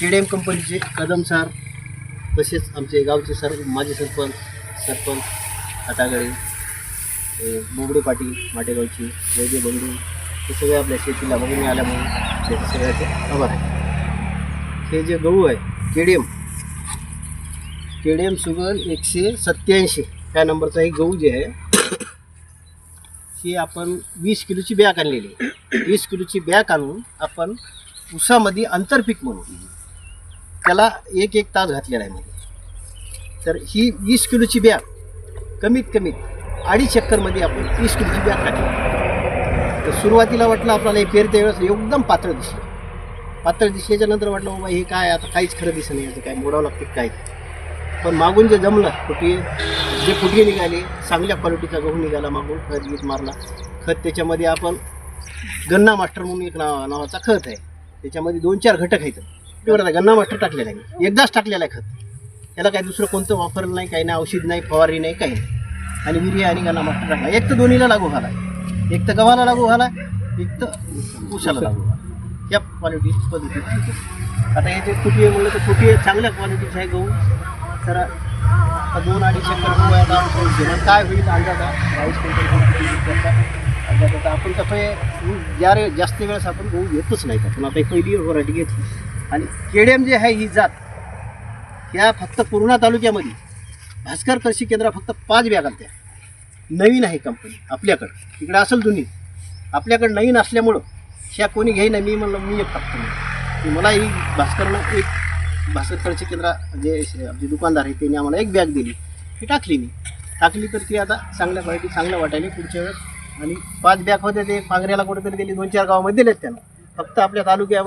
के D M कंपनीचे Kadam sir तसेच आमचे गावचे सर माजी सरपंच सरपंच हातागळे बोबडे पाटील माटेगावची जयदेव बंधू हे सगळे आपल्या शेतीला बघून आल्यामुळे त्याचे सगळ्याचे आभार आहे हे जे गहू आहे K D M K D M एकशे सत्याऐंशी त्या नंबरचा हे गहू जे आहे ही आपण वीस किलोची बॅग आणलेली आहे. वीस किलोची बॅग आणून आपण उसामध्ये आंतरपीक म्हणून त्याला एक एक तास घातलेला आहे मध्ये. तर ही वीस किलोची बॅग कमीत कमी अडीच चक्करमध्ये आपण वीस किलोची बॅग टाकली. तर सुरुवातीला वाटलं आपल्याला हे पेरते वेळेस एकदम पातळ दिसलं. पातळ दिसल्याच्या नंतर वाटलं बाबा हे काय आता काहीच खरं दिसत नाही याचं काय मोडावं लागते काय? पण मागून जे जमलं फुटवे जे फुटवे निघाले चांगल्या क्वालिटीचा गहू निघाला मागून खत गीत मारला. खत त्याच्यामध्ये आपण गन्ना मास्टर म्हणून एक नाव नावाचा खत आहे. त्याच्यामध्ये दोन चार घटक आहेत. तेवढं आता गन्ना मास्टर टाकलेला आहे एकदाच टाकलेला आहे खत. त्याला काही दुसरं कोणतं वापरलं नाही काही नाही औषध नाही फवारणी नाही काही नाही. आणि युरिया आणि गन्ना मास्टर टाकला. एक तर दोन्हीला लागू झाला. एक तर गव्हाला लागू झाला एक तर ऊसाला लागू झाला. या क्वालिटी पद्धती आता हे जे आहे म्हणलं तर फुटवे चांगल्या क्वालिटीचे आहे गहू. तर आता दोन अडीच एकर गहू आहे आता काय होईल अंदाजा? बावीस क्विंटल आपण कसं आहे ज्या रे जास्त वेळेस आपण गहू घेतच नाही आपण आता एक पहिली व्हरायटी घेतली. आणि केडीएम जे आहे ही जात ह्या फक्त पूर्णा तालुक्यामध्ये भास्कर कृषी केंद्र फक्त पाच बॅग त्या नवीन आहे कंपनी आपल्याकडं. इकडं असेल दोन्ही. आपल्याकडं नवीन असल्यामुळं ह्या कोणी घेईना मी म्हणलं मी एक टाकतो मला ही भास्करनं एक भास्कर कृषी केंद्र जे आमचे दुकानदार आहे त्यांनी आम्हाला एक बॅग दिली. ती टाकली मी. टाकली तर ती आता चांगल्या क्वालिटी चांगल्या वाटायला पुढच्या वेळेस. आणि पाच बॅग होते ते पांगऱ्याला कुठेतरी दिली दोन चार गावामध्ये दिलेत त्यांना. फक्त आपल्या तालुक्यावर